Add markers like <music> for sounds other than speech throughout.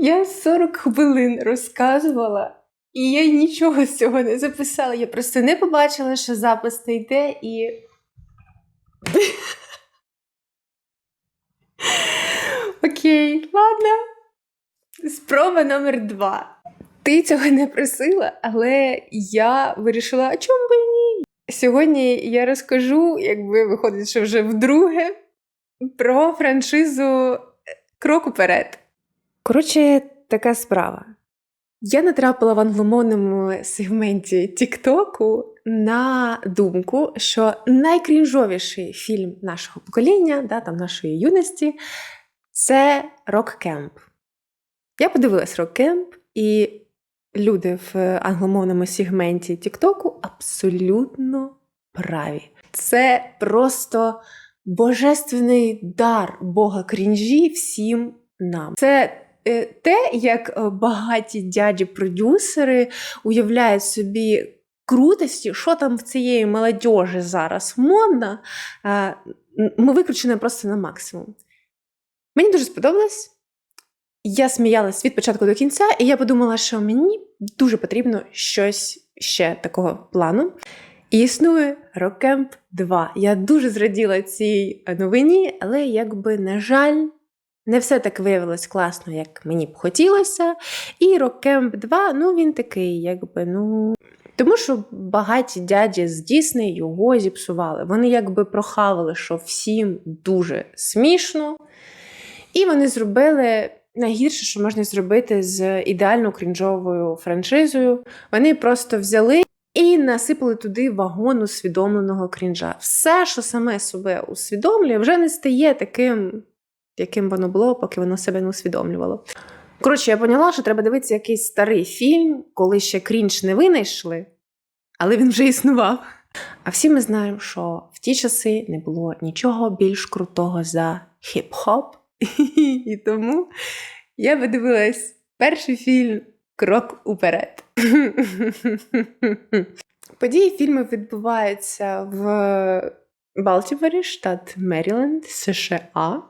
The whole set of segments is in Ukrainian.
Я 40 хвилин розказувала, і я нічого з цього не записала. Я просто не побачила, що запис не йде, і. <laughs> Окей, ладно. Спроба номер два. Ти цього не просила, але я вирішила, а чому би ні? Сьогодні я розкажу, якби виходить, що вже вдруге, про франшизу Крок уперед. Коротше, така справа. Я натрапила в англомовному сегменті Тіктоку на думку, що найкрінжовіший фільм нашого покоління, да, там нашої юності, це Рок-Кемп. Я подивилась Рок-Кемп, і люди в англомовному сегменті Тіктоку абсолютно праві. Це просто божественний дар Бога крінжі всім нам. Це те, як е, багаті дяді-продюсери уявляють собі крутості, що там в цієї молодежі зараз модно, е, ми викручені просто на максимум. Мені дуже сподобалось. Я сміялась від початку до кінця, і я подумала, що мені дуже потрібно щось ще такого плану. І існує Рокемп 2. Я дуже зраділа цій новині, але якби, на жаль, не все так виявилось класно, як мені б хотілося. І Рокемп 2, ну він такий, якби, ну. Тому що багаті дяді з Дісней його зіпсували. Вони якби прохавали, що всім дуже смішно. І вони зробили найгірше, що можна зробити з ідеально крінжовою франшизою. Вони просто взяли і насипали туди вагон усвідомленого крінжа. Все, що саме себе усвідомлює, вже не стає таким, яким воно було, поки воно себе не усвідомлювало. Коротше, я поняла, що треба дивитися якийсь старий фільм, коли ще крінж не винайшли, але він вже існував. А всі ми знаємо, що в ті часи не було нічого більш крутого за хіп-хоп. <laughs> І тому я подивилась перший фільм Крок уперед. <laughs> Події фільму відбуваються в Балтіморі, штат Меріленд, США.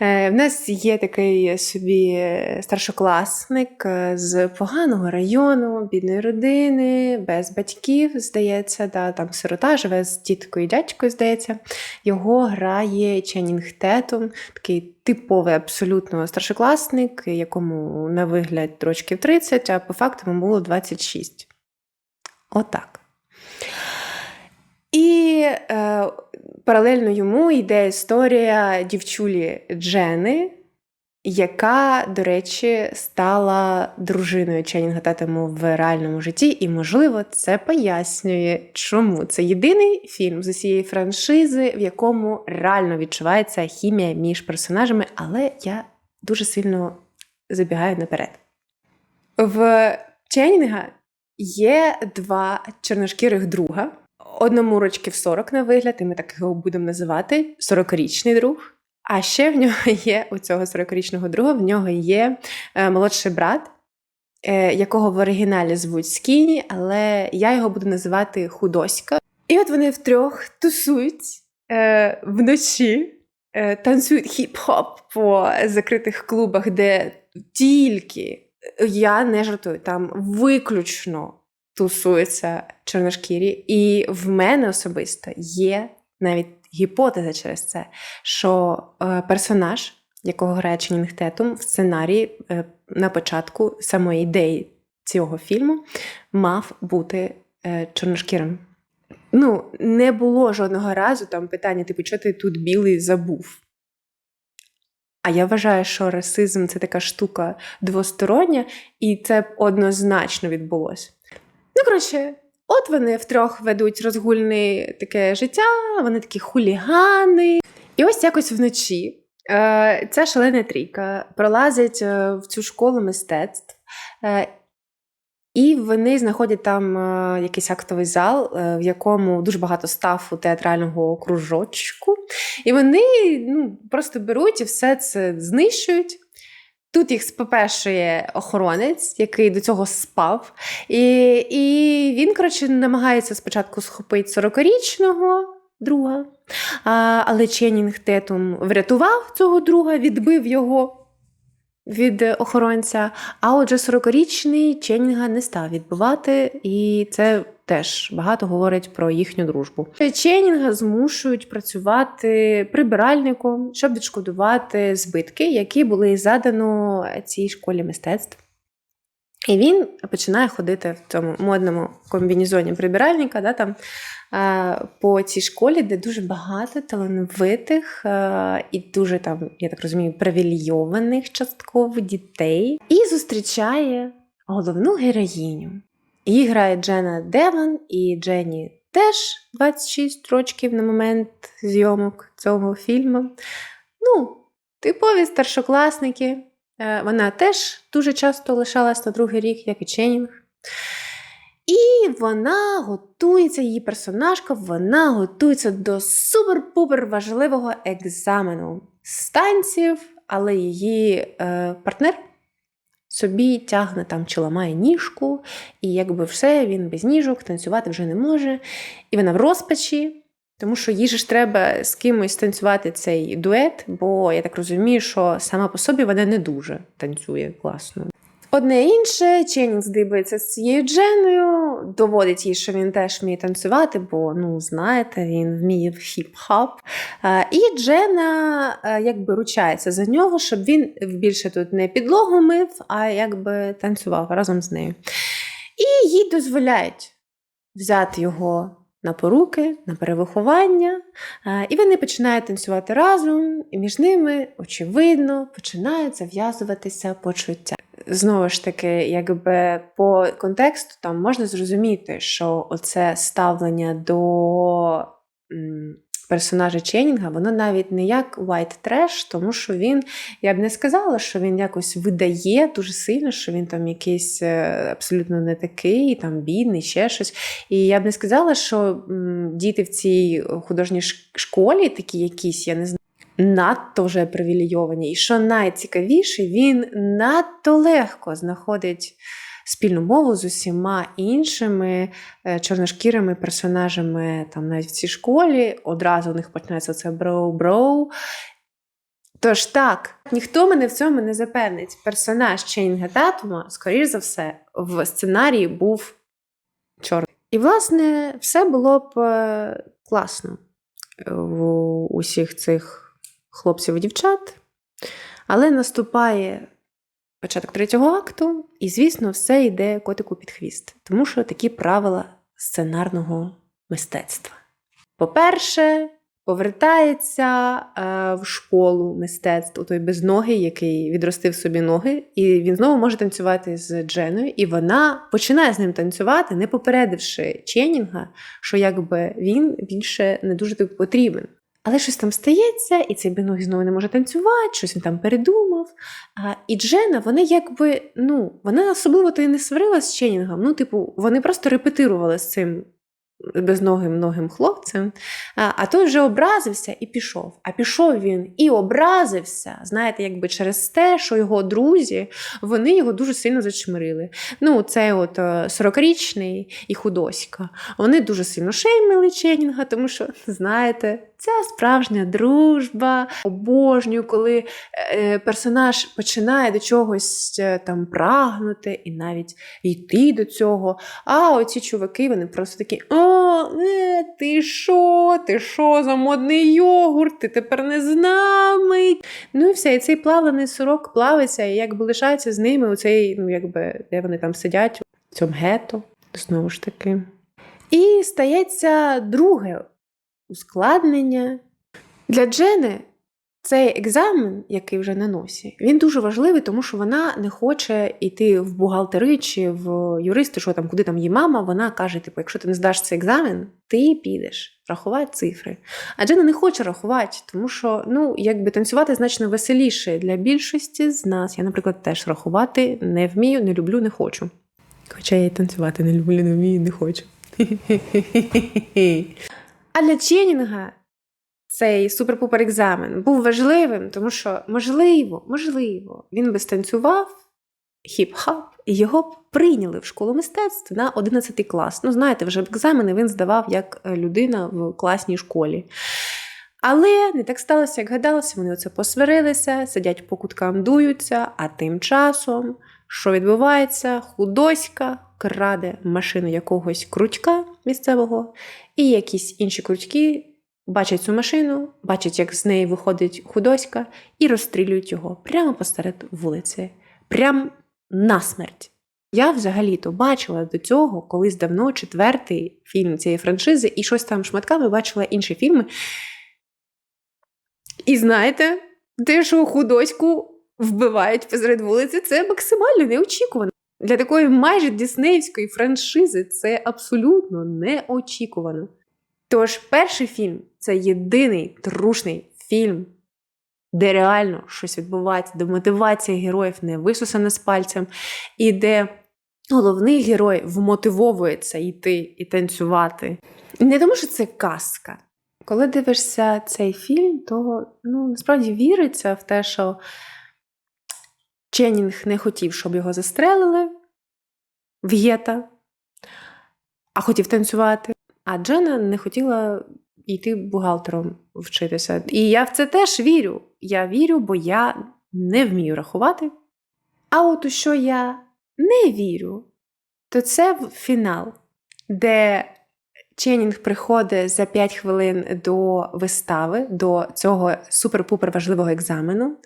Е, В нас є такий собі старшокласник е, з поганого району, бідної родини, без батьків, здається, да, там сирота живе з тіткою і дядькою, здається. Його грає Ченнінг Тетум, такий типовий абсолютно старшокласник, якому на вигляд рочків 30, а по факту йому було 26. Отак. І е, паралельно йому йде історія дівчулі Джени, яка, до речі, стала дружиною Ченнінга Татему в реальному житті, і, можливо, це пояснює, чому це єдиний фільм з усієї франшизи, в якому реально відчувається хімія між персонажами, але я дуже сильно забігаю наперед. В Ченнінга є два чорношкірих друга. Одному рочків 40 на вигляд, і ми так його будемо називати 40-річний друг. А ще в нього <laughs> є у цього 40-річного друга, в нього є е, молодший брат, е, якого в оригіналі звуть Скіні, але я його буду називати Худоська. І от вони втрьох тусують е, вночі, е, танцюють хіп-хоп по закритих клубах, де тільки я не жартую, там виключно тусуються чорношкірі. І в мене особисто є навіть гіпотеза через це, що е, персонаж, якого грає Ченнінг Тетум, в сценарії е, на початку самої ідеї цього фільму мав бути е, чорношкірим. Ну, не було жодного разу там питання, типу, що ти тут білий забув. А я вважаю, що расизм це така штука двостороння, і це однозначно відбулося. Ну, коротше, от вони втрьох ведуть розгульне таке життя, вони такі хулігани. І ось якось вночі е, ця шалена трійка пролазить е, в цю школу мистецтв. Е, і вони знаходять там е, якийсь актовий зал, е, в якому дуже багато стафу театрального кружочку. І вони ну, просто беруть і все це знищують. Тут їх спепешує охоронець, який до цього спав. І і він, коротше, намагається спочатку схопити 40-річного друга, а, але Ченнінг Тетум врятував цього друга, відбив його. Від охоронця. А отже, 40-річний Ченнінга не став відбивати, і це теж багато говорить про їхню дружбу. Ченнінга змушують працювати прибиральником, щоб відшкодувати збитки, які були задано цій школі мистецтв. І він починає ходити в цьому модному комбінезоні прибиральника, да, там, по цій школі, де дуже багато талановитих і дуже там, я так розумію, привілейованих частково дітей. І зустрічає головну героїню. Її грає Джена Деван, і Дженні теж 26 років на момент зйомок цього фільму. Ну, типові старшокласники. Е, Вона теж дуже часто лишалась на другий рік, як і Ченнінг. І вона готується, її персонажка, вона готується до супер-пупер важливого екзамену з танців, але її е, партнер собі тягне там чи ламає ніжку, і якби все, він без ніжок, танцювати вже не може. І вона в розпачі, тому що їй же ж треба з кимось танцювати цей дует, бо я так розумію, що сама по собі вона не дуже танцює класно. Одне інше, Ченнінг здибається з цією Дженою, доводить їй, що він теж вміє танцювати, бо, ну, знаєте, він вміє в хіп-хоп. Е, І Джена е, якби ручається за нього, щоб він більше тут не підлогу мив, а якби танцював разом з нею. І їй дозволяють взяти його на поруки, на перевиховання, е, і вони починають танцювати разом, і між ними, очевидно, починають зав'язуватися почуття. Знову ж таки, якби по контексту там можна зрозуміти, що оце ставлення до персонажа Ченнінга, воно навіть не як white trash, тому що він, я б не сказала, що він якось видає дуже сильно, що він там якийсь е, абсолютно не такий, там бідний, ще щось. І я б не сказала, що діти в цій художній школі, такі якісь, я не знаю. Надто вже привілейовані. І що найцікавіше, він надто легко знаходить спільну мову з усіма іншими е, чорношкірими персонажами там навіть в цій школі. Одразу у них починається це броу-броу. Тож так, ніхто мене в цьому не запевнить. Персонаж Чейнга Татума, скоріш за все, в сценарії був чорний. І, власне, все було б е, класно в усіх цих хлопців і дівчат. Але наступає початок третього акту, і, звісно, все йде котику під хвіст, тому що такі правила сценарного мистецтва. По-перше, повертається е, в школу мистецтв той безногий, який відростив собі ноги, і він знову може танцювати з Дженою, і вона починає з ним танцювати, не попередивши Ченнінга, що якби він більше не дуже потрібен. Але щось там стається, і цей біногий знову не може танцювати, щось він там передумав. А, і Джена, вона якби, ну, вона особливо то і не сварила з Ченінгом. Ну, типу, вони просто репетирували з цим безногим ногим хлопцем, а, а той вже образився і пішов. А пішов він і образився, знаєте, якби через те, що його друзі вони його дуже сильно зачмирили. Ну, цей от 40-річний і худоська. Вони дуже сильно шеймили Ченнінга, тому що, знаєте, ця справжня дружба, обожнюю, коли е, персонаж починає до чогось е, там прагнути і навіть йти до цього. А оці чуваки, вони просто такі: о, е, ти що? Ти що за модний йогурт? Ти тепер не з нами. Ну і все, і цей плавлений сорок плавиться, і якби лишається з ними у цей, ну якби, де вони там сидять, в цьому гетто, знову ж таки. І стається друге ускладнення. Для Джени цей екзамен, який вже на носі, він дуже важливий, тому що вона не хоче йти в бухгалтери чи в юристи, що там, куди там її мама. Вона каже: типу, якщо ти не здаш цей екзамен, ти підеш рахувати цифри. А Джена не хоче рахувати, тому що ну, якби танцювати значно веселіше для більшості з нас. Я, наприклад, теж рахувати не вмію, не люблю, не хочу. Хоча я і танцювати не люблю, не вмію, не хочу. <laughs> А для Ченнінга цей супер-пупер екзамен був важливим, тому що, можливо, можливо, він би станцював хіп-хап, і його б прийняли в школу мистецтв на 11 клас. Ну, знаєте, вже екзамени він здавав як людина в класній школі. Але не так сталося, як гадалося, вони оце посварилися, сидять по куткам, дуються, а тим часом, що відбувається, худоська краде машину якогось крутька місцевого, і якісь інші крутьки бачать цю машину, бачать, як з неї виходить худоська, і розстрілюють його прямо посеред вулиці, прям насмерть. Я взагалі-то бачила до цього колись давно четвертий фільм цієї франшизи, і щось там шматками бачила інші фільми. І знаєте, те, що худоську вбивають посеред вулиці, це максимально неочікувано. Для такої майже діснеївської франшизи це абсолютно неочікувано. Тож, перший фільм це єдиний трушний фільм, де реально щось відбувається, де мотивація героїв не висусана з пальцем, і де головний герой вмотивовується йти і танцювати. Не тому, що це казка. Коли дивишся цей фільм, то ну, насправді віриться в те, що Ченнінг не хотів, щоб його застрелили в гета, а хотів танцювати. А Джена не хотіла йти бухгалтером вчитися. І я в це теж вірю. Я вірю, бо я не вмію рахувати. А от у що я не вірю, то це фінал, де Ченнінг приходить за 5 хвилин до вистави, до цього супер-пупер важливого екзамену,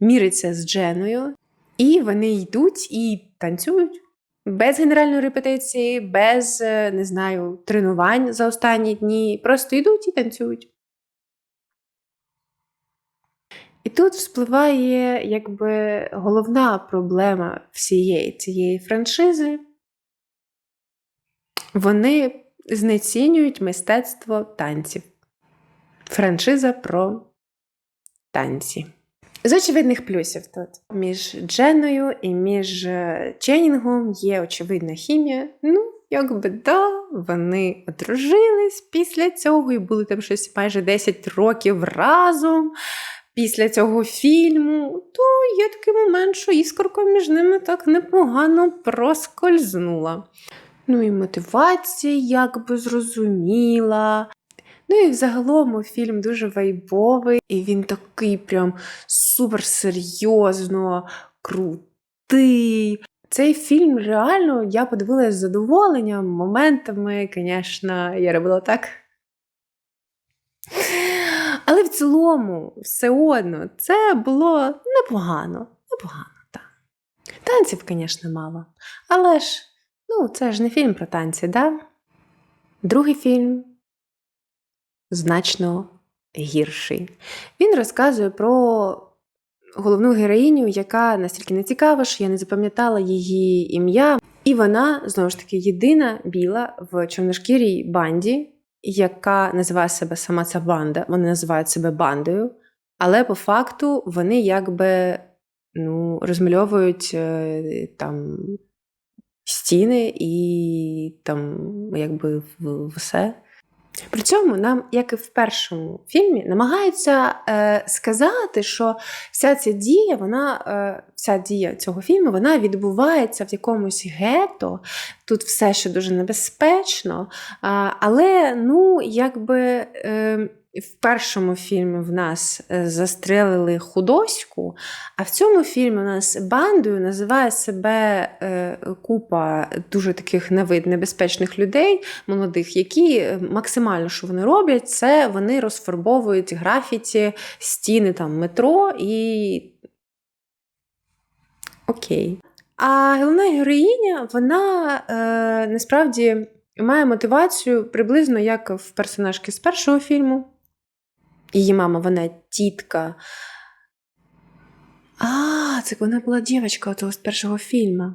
міриться з Дженою, і вони йдуть і танцюють. Без генеральної репетиції, без, е, не знаю, тренувань за останні дні. Просто йдуть і танцюють. І тут вспливає якби головна проблема всієї цієї франшизи. Вони знецінюють мистецтво танців. Франшиза про танці. З очевидних плюсів тут між Дженою і між е, Ченінгом є очевидна хімія. Ну, якби да, вони одружились після цього і були там щось майже 10 років разом. Після цього фільму, то є такий момент, що іскорка між ними так непогано проскользнула. Ну і мотивація якби зрозуміла. Ну і взагалом фільм дуже вайбовий, і він такий прям суперсерйозно крутий. Цей фільм реально я подивилася з задоволенням, моментами, звісно, я робила так. Але в цілому, все одно, це було непогано. Непогано, так. Танців, звісно, мало. Але ж, ну, це ж не фільм про танці, да? Другий фільм значно гірший. Він розказує про головну героїню, яка настільки не цікава, що я не запам'ятала її ім'я. І вона, знову ж таки, єдина біла в чорношкірій банді, яка називає себе сама ця банда. Вони називають себе бандою, але по факту вони якби ну, розмальовують е, там стіни і там якби все. При цьому нам, як і в першому фільмі, намагаються е, сказати, що вся ця дія, вона, е, вся дія цього фільму вона відбувається в якомусь гетто. Тут все ще дуже небезпечно. Е, але, ну, якби. Е, в першому фільмі в нас е, застрелили худоську, а в цьому фільмі у нас бандою називає себе е, купа дуже таких на вид небезпечних людей, молодих, які е, максимально що вони роблять, це вони розфарбовують графіті, стіни там метро і. Окей. А головна героїня, вона е, насправді має мотивацію приблизно як в персонажки з першого фільму. Її мама, вона тітка. А, це вона була дівчинка того з першого фільму.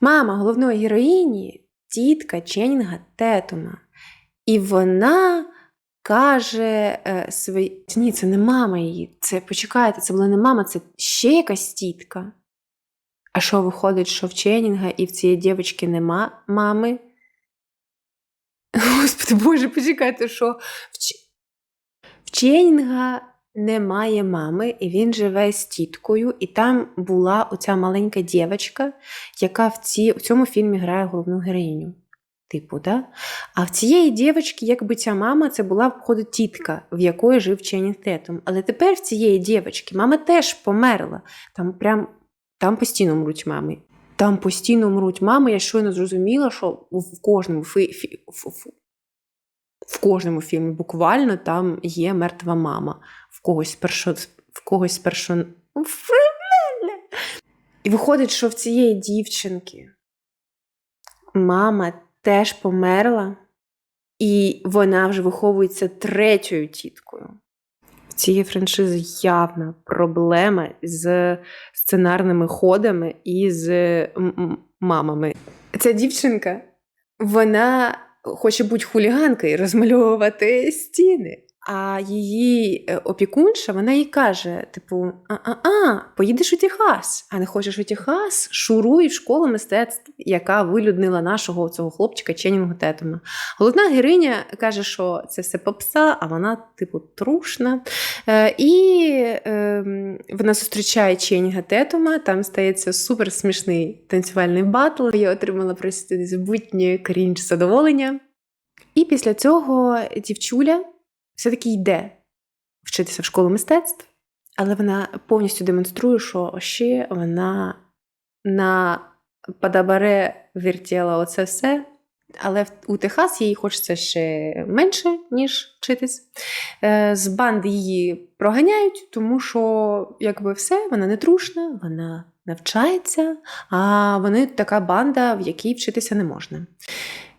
Мама головної героїні тітка Ченнінга Тетума. І вона каже е, свої. Ні, це не мама її. Це почекайте, це була не мама, це ще якась тітка. А що виходить, що в Ченнінга і в цієї дівчинки нема мами? <laughs> Господи Боже, почекайте, що в, Ч... в Ченнінга немає мами, і він живе з тіткою, і там була оця маленька дівчинка, яка в, ці... в цьому фільмі грає головну героїню. типу, да? А в цієї дівчинки, якби ця мама, це була входить тітка, в якої жив Ченнінг Тетум. Але тепер в цієї дівчинки мама теж померла. Там прям там постійно мруть мами. Там постійно мруть мами. Я щойно зрозуміла, що в кожному фі... фі- ф- ф- в кожному фільмі буквально там є мертва мама. В когось першо... в когось першо... І виходить, що в цієї дівчинки мама теж померла, і вона вже виховується третьою тіткою. В цієї франшизи явна проблема з сценарними ходами і з мамами. Ця дівчинка, вона хоче бути хуліганкою, розмальовувати стіни. А її е, опікунша, вона їй каже: типу, а-а-а, поїдеш у Техас, а не хочеш у Техас, шуруй в школу мистецтв, яка вилюднила нашого цього хлопчика Ченнінгу Тетума. Головна героїня каже, що це все попса, а вона, типу, трушна. Е, і е, вона зустрічає Ченніга Тетума, там стається супер смішний танцювальний батл. Я отримала просто незабутнє крінж задоволення. І після цього дівчуля все-таки йде вчитися в школу мистецтв, але вона повністю демонструє, що ще вона на падабаре вертіла оце все. Але у Техас їй хочеться ще менше, ніж вчитись. Е, З банди її проганяють, тому що якби все, вона не трушна, вона навчається, а вони така банда, в якій вчитися не можна.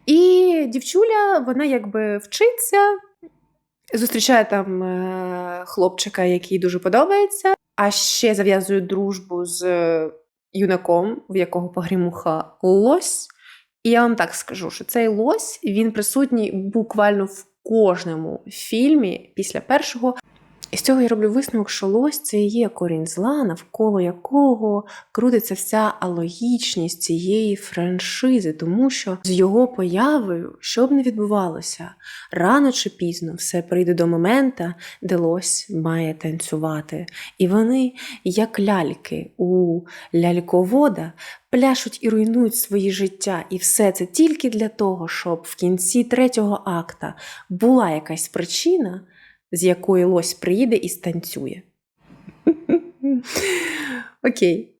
І дівчуля, вона якби вчиться, зустрічає там е, хлопчика, який дуже подобається, а ще зав'язує дружбу з е, юнаком, в якого погрімуха лось. І я вам так скажу, що цей лось він присутній буквально в кожному фільмі після першого. І з цього я роблю висновок, що лось це і є корінь зла, навколо якого крутиться вся алогічність цієї франшизи, тому що з його появою, що б не відбувалося, рано чи пізно все прийде до момента, де лось має танцювати. І вони, як ляльки у ляльковода, пляшуть і руйнують свої життя. І все це тільки для того, щоб в кінці третього акта була якась причина, з якої лось приїде і станцює. <laughs> Окей.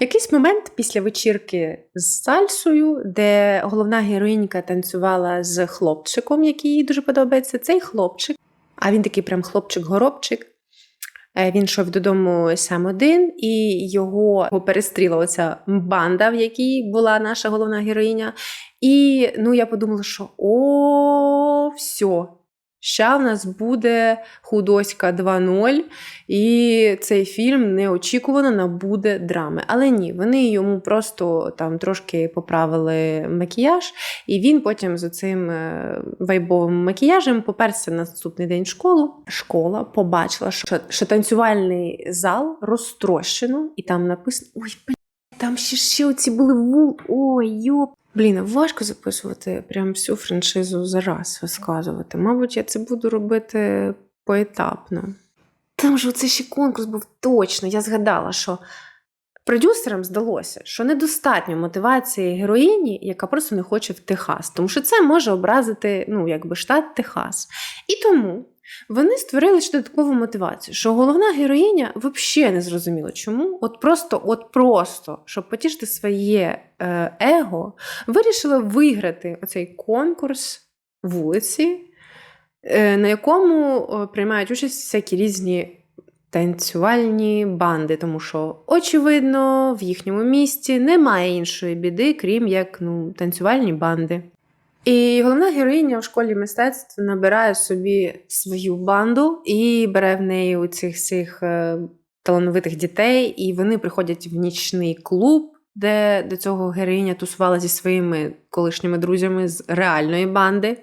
Якийсь момент після вечірки з сальсою, де головна героїнька танцювала з хлопчиком, який їй дуже подобається, цей хлопчик, а він такий прям хлопчик-горобчик. Е, Він йшов додому сам один, і його перестріла оця банда, в якій була наша головна героїня. І ну, я подумала, що о, все. Ща в нас буде худоська 2.0, і цей фільм неочікувано набуде драми. Але ні, вони йому просто там трошки поправили макіяж, і він потім з цим вайбовим макіяжем поперся на наступний день в школу. Школа побачила, що, що танцювальний зал розтрощено, і там написано: Ой, блін, там ще, ще оці були вул. Ой, йоп. Блін, важко записувати прям всю франшизу зараз розказувати. Мабуть, я це буду робити поетапно. Там же оце ще конкурс був точно. Я згадала, що продюсерам здалося, що недостатньо мотивації героїні, яка просто не хоче в Техас, тому що це може образити ну, якби штат Техас. І тому вони створили ще додаткову мотивацію, що головна героїня взагалі не зрозуміла, чому. От просто, от просто, щоб потішити своє е, его, вирішила виграти оцей конкурс вулиці, е, на якому приймають участь всякі різні танцювальні банди, тому що, очевидно, в їхньому місті немає іншої біди, крім як ну, танцювальні банди. І головна героїня в школі мистецтв набирає собі свою банду і бере в неї у цих всіх е, талановитих дітей, і вони приходять в нічний клуб, де до цього героїня тусувала зі своїми колишніми друзями з реальної банди.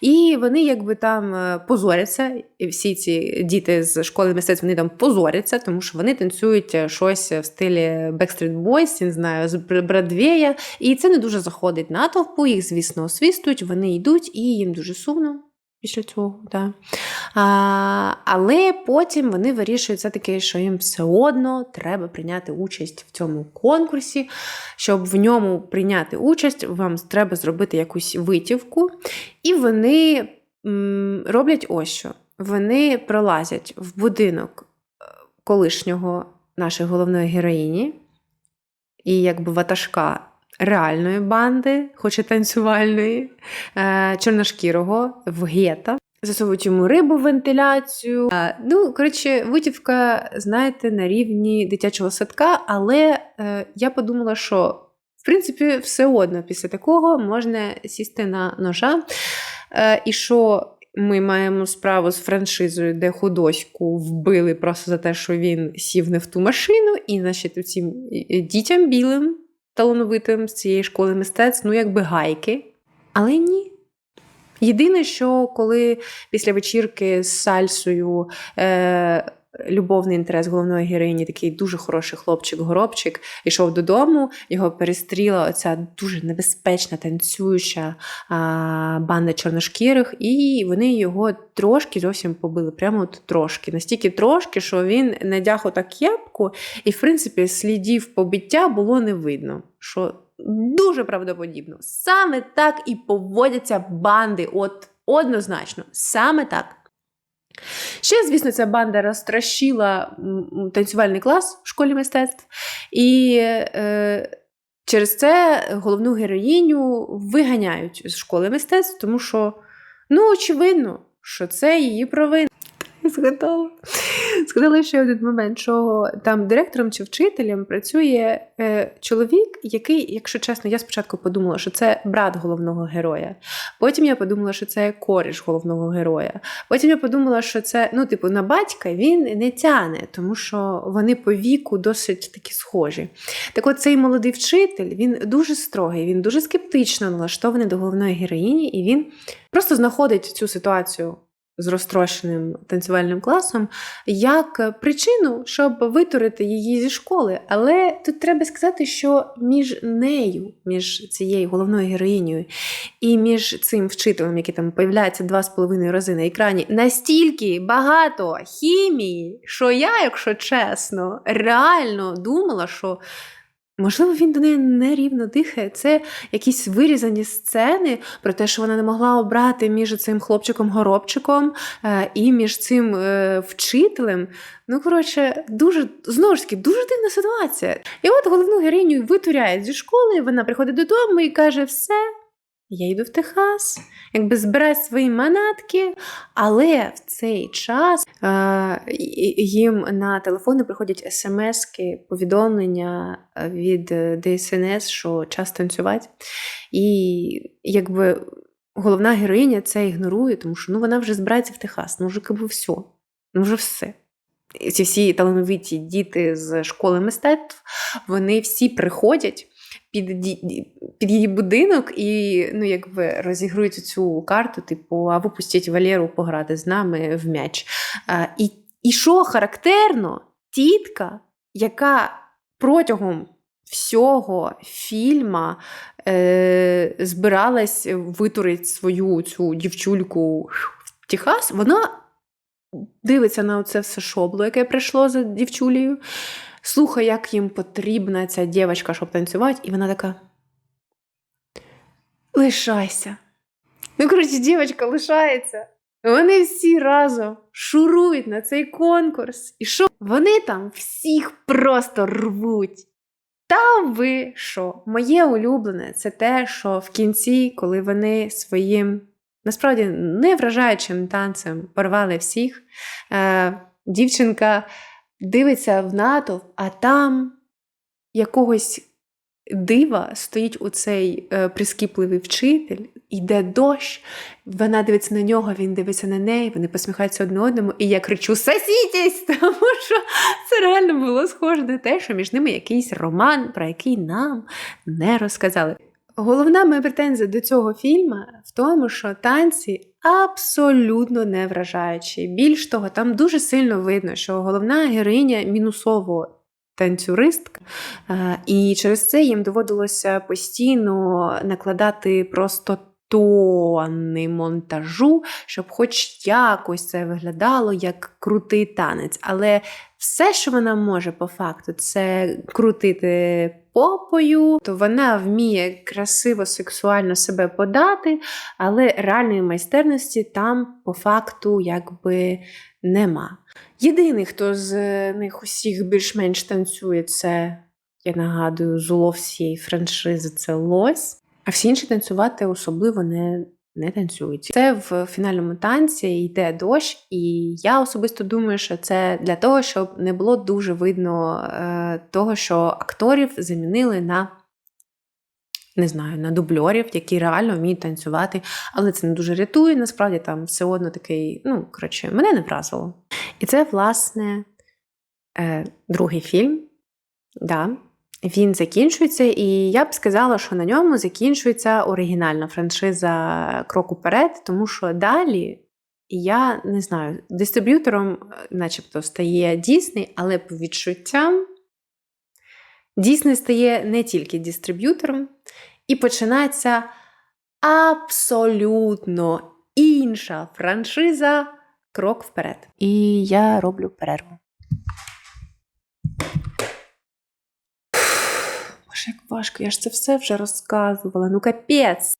І вони якби там е, позоряться, і всі ці діти з школи мистецтв вони там позоряться, тому що вони танцюють е, щось в стилі Backstreet Boys, не знаю, з Бр- Бродвея. І це не дуже заходить натовпу, їх, звісно, освістують, вони йдуть, і їм дуже сумно. після цього. Да. А, але потім вони вирішують все-таки, що їм все одно треба прийняти участь в цьому конкурсі. Щоб в ньому прийняти участь, вам треба зробити якусь витівку. І вони роблять ось що. Вони пролазять в будинок е, колишнього нашої головної героїні, і якби ватажка реальної банди, хоч і танцювальної, е, чорношкірого в гета. Засовують рибу в вентиляцію. Ну, коротше, витівка, знаєте, на рівні дитячого садка, але е, я подумала, що в принципі все одно після такого можна сісти на ножа. Е, і що ми маємо справу з франшизою, де худоську вбили просто за те, що він сів не в ту машину, і значить, цим дітям білим, талановитим з цієї школи мистецтв, ну якби гайки. Але ні. Єдине, що коли після вечірки з сальсою е, любовний інтерес головної героїні, такий дуже хороший хлопчик-горобчик, йшов додому, його перестріла оця дуже небезпечна танцююча а, банда чорношкірих, і вони його трошки зовсім побили. Прямо от трошки. Настільки трошки, що він надяг отак кепку, і, в принципі, слідів побиття було не видно. Що Дуже правдоподібно. Саме так і поводяться банди. От однозначно, саме так. Ще, звісно, ця банда розтращила танцювальний клас в школі мистецтв, і е, через це головну героїню виганяють з школи мистецтв, тому що, ну, очевидно, що це її провина. Згадала. Згадала ще один момент, що там директором чи вчителем працює е, чоловік, який, якщо чесно, я спочатку подумала, що це брат головного героя. Потім я подумала, що це коріш головного героя. Потім я подумала, що це, ну, типу, на батька він не тяне, тому що вони по віку досить такі схожі. Так от цей молодий вчитель, він дуже строгий, він дуже скептично налаштований до головної героїні, і він просто знаходить цю ситуацію з розтрощеним танцювальним класом як причину, щоб витурити її зі школи. Але тут треба сказати, що між нею, між цією головною героїнею і між цим вчителем, який там появляється два з половиною рази на екрані, настільки багато хімії, що я, якщо чесно, реально думала, що. Можливо, він до неї нерівно дихає. Це якісь вирізані сцени про те, що вона не могла обрати між цим хлопчиком-горобчиком е, і між цим е, вчителем. Ну, коротше, дуже знову ж таки, дуже дивна ситуація. І от головну героїню витуряють зі школи, вона приходить додому і каже: все, я йду в Техас, якби збирає свої манатки, але в цей час е, їм на телефони приходять смски, повідомлення від ДСНС, що час танцювати. І якби головна героїня це ігнорує, тому що ну, вона вже збирається в Техас, ну вже якби все, ну вже все. Ці всі талановиті діти з школи мистецтв, вони всі приходять під під її будинок і ну, якби розігрують цю карту, типу, а випустіть Валеру пограти з нами в м'яч. А, І і що характерно, тітка, яка протягом всього фільма е, збиралась витурити свою цю дівчульку в Техас, вона дивиться на це все шобло, яке прийшло за дівчулею слухай, як їм потрібна ця дівчинка, щоб танцювати, і вона така. Лишайся. Ну, коротше, дівчинка лишається. Вони всі разом шурують на цей конкурс. І що? Вони там всіх просто рвуть. Та ви що? Моє улюблене це те, що в кінці, коли вони своїм насправді не вражаючим танцем порвали всіх, е, дівчинка дивиться в натовп, а там якогось дива стоїть у цей е, прискіпливий вчитель, йде дощ, вона дивиться на нього, він дивиться на неї, вони посміхаються одне одному, і я кричу: Сосітесь! <laughs> Тому що це реально було схоже на те, що між ними якийсь роман, про який нам не розказали. Головна моя претензія до цього фільму в тому, що танці абсолютно не вражаючі. Більш того, там дуже сильно видно, що головна героїня мінусово танцюристка, е, і через це їм доводилося постійно накладати просто тонни монтажу, щоб хоч якось це виглядало як крутий танець. Але все, що вона може по факту, це крутити попою, то вона вміє красиво, сексуально себе подати, але реальної майстерності там по факту якби нема. Єдиний, хто з них усіх більш-менш танцює, це, я нагадую, зуло всієї франшизи це лось. А всі інші танцювати особливо не, не танцюють. Це в фінальному танці йде дощ, і я особисто думаю, що це для того, щоб не було дуже видно е, того, що акторів замінили на. Не знаю, на дубльорів, які реально вміють танцювати, але це не дуже рятує. Насправді там все одно такий, ну, коротше, мене не вразило. І це, власне, е, другий фільм. Да, він закінчується, і я б сказала, що на ньому закінчується оригінальна франшиза Крок уперед, тому що далі я не знаю, дистриб'ютором, е, начебто, стає Дісней, але по відчуттям Дісней стає не тільки дистриб'ютором, і починається абсолютно інша франшиза Крок вперед. І я роблю перерву. Боже, як важко, я ж це все вже розказувала. Ну капець.